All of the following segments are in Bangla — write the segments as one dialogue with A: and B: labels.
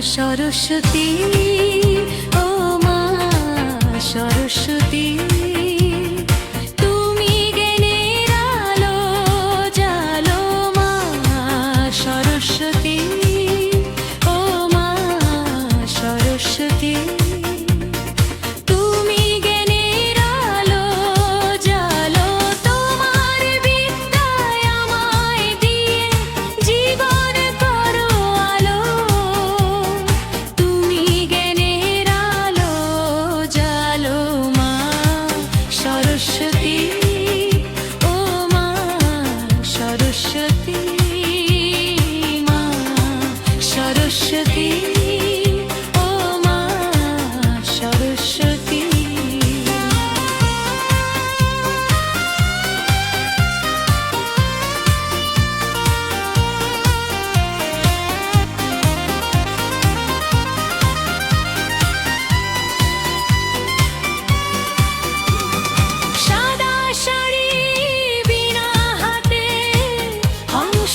A: সরস্বতী ও মা সরস্বতী তুমি জ্ঞানের আলো জালো মা সরস্বতী ও মা সরস্বতী।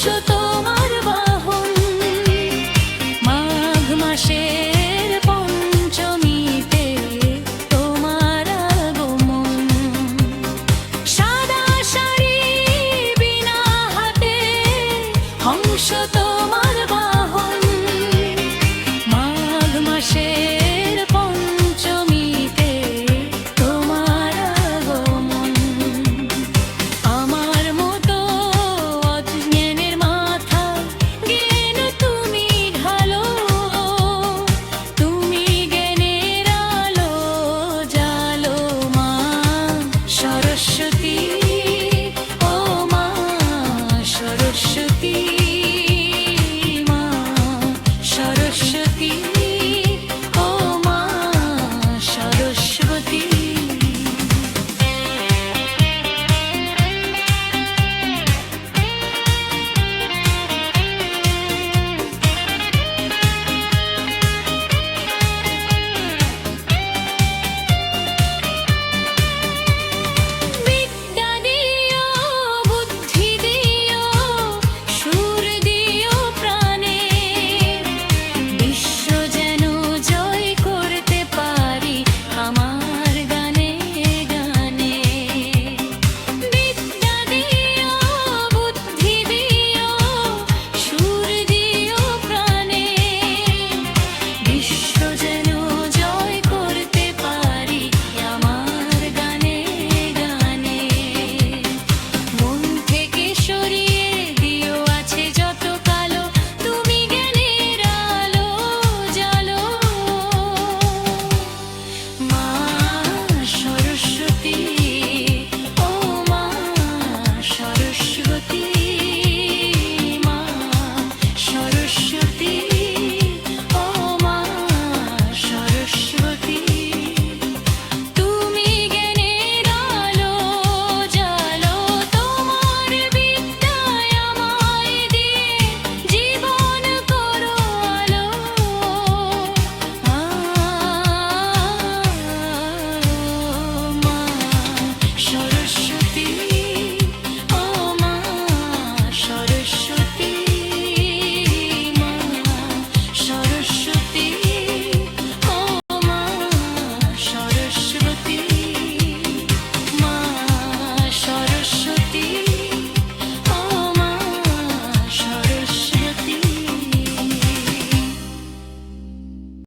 A: তোমার বাহন। মাঘ মাসে